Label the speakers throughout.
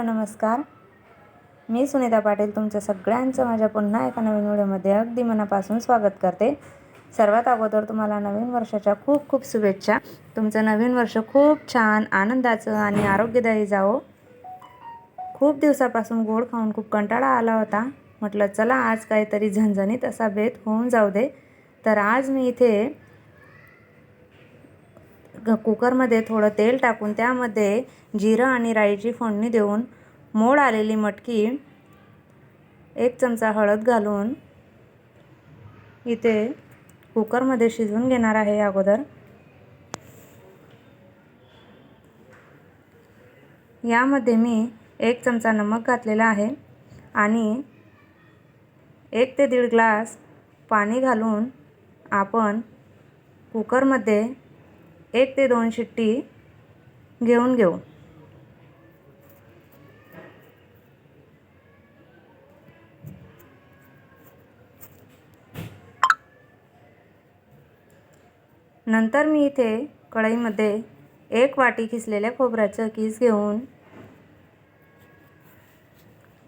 Speaker 1: Hello नमस्कार. मी सुनीता पाटील तुमचं सगळ्यांचं माझ्या पुन्हा एका नवीन व्हिडिओमध्ये अगदी मनापासून स्वागत करते. सर्वात अगोदर तुम्हाला नवीन वर्षाच्या खूप खूप शुभेच्छा. तुमचं नवीन वर्ष खूप छान आनंदाचं आणि आरोग्यदायी जावो. खूप दिवसापासून गोड खाऊन खूप कंटाळा आला होता. म्हटलं चला आज काहीतरी झणझणीत असा बेत होऊन जाऊ दे. तर आज मी इथे ग कुकरमध्ये थोडं तेल टाकून त्यामध्ये जिरं आणि राईची फोडणी देऊन मोड आलेली मटकी एक चमचा हळद घालून इथे कुकरमध्ये शिजवून घेणार आहे अगोदर. यामध्ये मी एक चमचा नमक घातलेला आहे आणि एक ते दीड ग्लास पाणी घालून आपण कुकरमध्ये एक ते दोन शिट्टी घेऊन घेऊ. नंतर मी इथे कढईमध्ये एक वाटी किसलेल्या खोबऱ्याचं किस घेऊन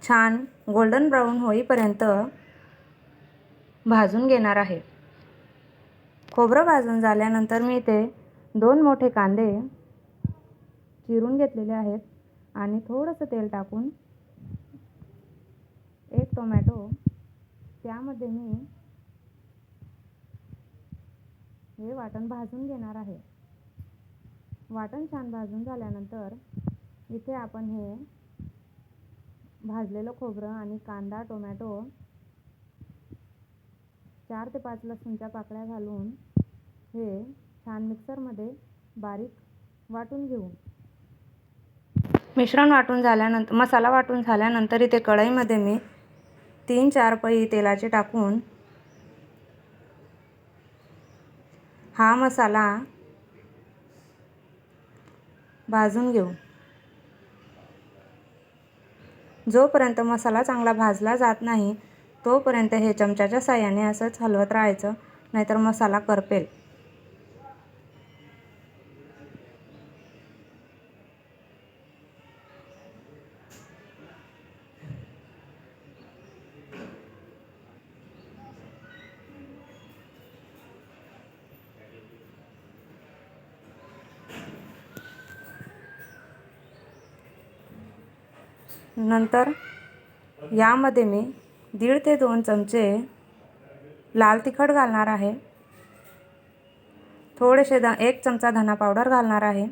Speaker 1: छान गोल्डन ब्राऊन होईपर्यंत भाजून घेणार आहे. खोबरं भाजून झाल्यानंतर मी इथे दोन मोठे कांदे चिरून घेतलेले आहेत आणि थोडंसं तेल टाकून एक टोमॅटो त्यामध्ये मी हे वाटण भाजून घेणार आहे. वाटण छान भाजून झाल्यानंतर इथे आपण हे भाजलेलं खोबरं आणि कांदा टोमॅटो चार ते पाच लसूणच्या पाकळ्या घालून हे छान मिक्सरमध्ये बारीक वाटून घेऊ. मिश्रण वाटून झाल्यानंतर मसाला वाटून झाल्यानंतर इथे कढईमध्ये मी तीन चार पई तेलाचे टाकून हा मसाला भाजून घेऊ. जोपर्यंत मसाला चांगला भाजला जात नाही तोपर्यंत हे चमच्याच्या साह्याने असंच हलवत राहायचं नाहीतर मसाला करपेल. नंतर यामध्ये मी दीड ते दोन चमचे लाल तिखट घालणार आहे. थोडेसे द एक चमचा धना पावडर घालणार आहे.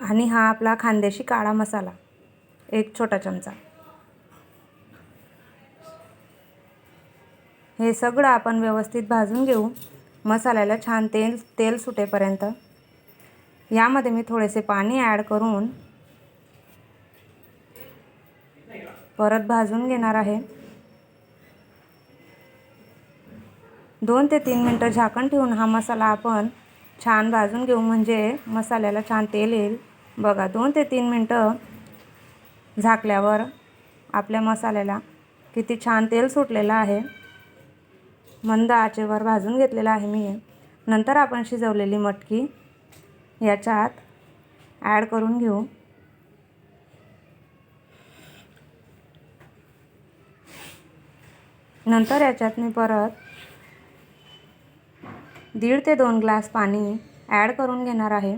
Speaker 1: आणि हा आपला खानदेशी काळा मसाला एक छोटा चमचा. हे सगळं आपण व्यवस्थित भाजून घेऊ. मसाल्याला छान तेल तेल सुटेपर्यंत. यामध्ये मी थोडेसे पाणी ॲड करून परत भाजून घेणार आहे. दोन ते तीन मिनटं झाकण ठेवून हा मसाला आपण छान भाजून घेऊ. म्हणजे मसाल्याला छान तेल येईल. बघा दोन ते तीन मिनटं झाकल्यावर आपल्या मसाल्याला किती छान तेल सुटलेलं आहे. मंद आचेवर भाजून घेतलेला आहे मी. नंतर आपण शिजवलेली मटकी याच्यात ॲड करून घेऊ. नंतर याच्यात मी परत दीड ते दोन ग्लास पाणी ॲड करून घेणार आहे.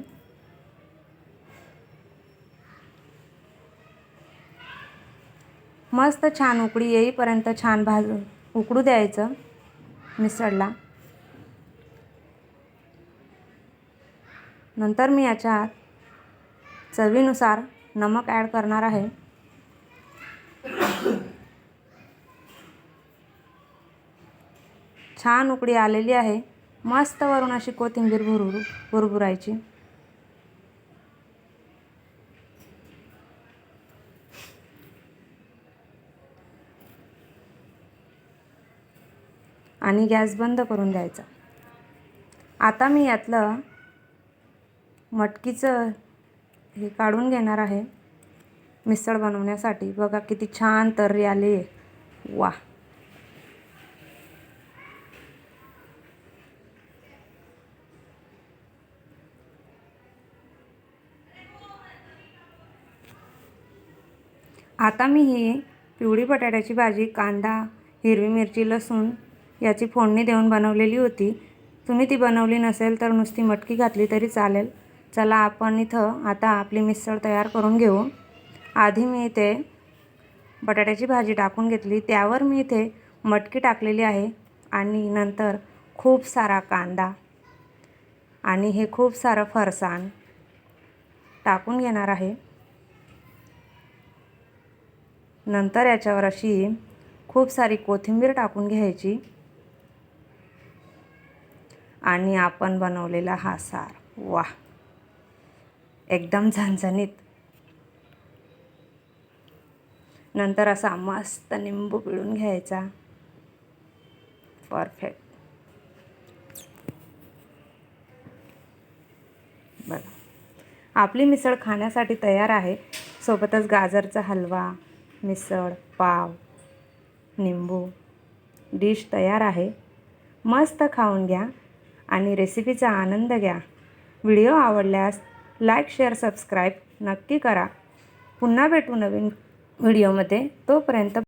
Speaker 1: मस्त छान उकळी येईपर्यंत छान भाजून उकडू द्यायचं. मिसळला. नंतर मी याच्यात चवीनुसार नमक ॲड करणार आहे. छान उकडी आलेली आहे. मस्त वरून अशी कोथिंबीर भुरभुर भुरभुरायची. आणि गॅस बंद करून द्यायचा. आता मी यातलं मटकीचं हे काढून घेणार आहे. मिसळ बनवण्यासाठी. बघा किती छान तर्री आली आहे. वा. आता मी ही पिवळी बटाट्याची भाजी कांदा हिरवी मिरची लसूण याची फोडणी देऊन बनवलेली होती. तुम्ही ती बनवली नसेल तर नुसती मटकी घातली तरी चालेल. चला आपण इथं आता आपली मिसळ तयार करून घेऊ. आधी मी इथे बटाट्याची भाजी टाकून घेतली. त्यावर मी इथे मटकी टाकलेली आहे आणि नंतर खूप सारा कांदा आणि हे खूप सारं फरसाण टाकून घेणार आहे. नंतर याच्यावर अशी खूप सारी कोथिंबीर टाकून घ्यायची. आणि आपण बनवलेला हा सार. वा एकदम झणझणीत. नंतर असा मस्त निंबू पिळून घ्यायचा. परफेक्ट बघा. आपली मिसळ खाण्यासाठी तयार आहे. सोबतच गाजरचा हलवा मिसळ पाव निंबू. डिश तयार आहे. मस्त खाऊन घ्या. आणि रेसिपीचा आनंद घ्या. व्हिडिओ आवडल्यास लाईक शेअर सबस्क्राईब नक्की करा. पुन्हा भेटू नवीन व्हिडिओमध्ये. तोपर्यंत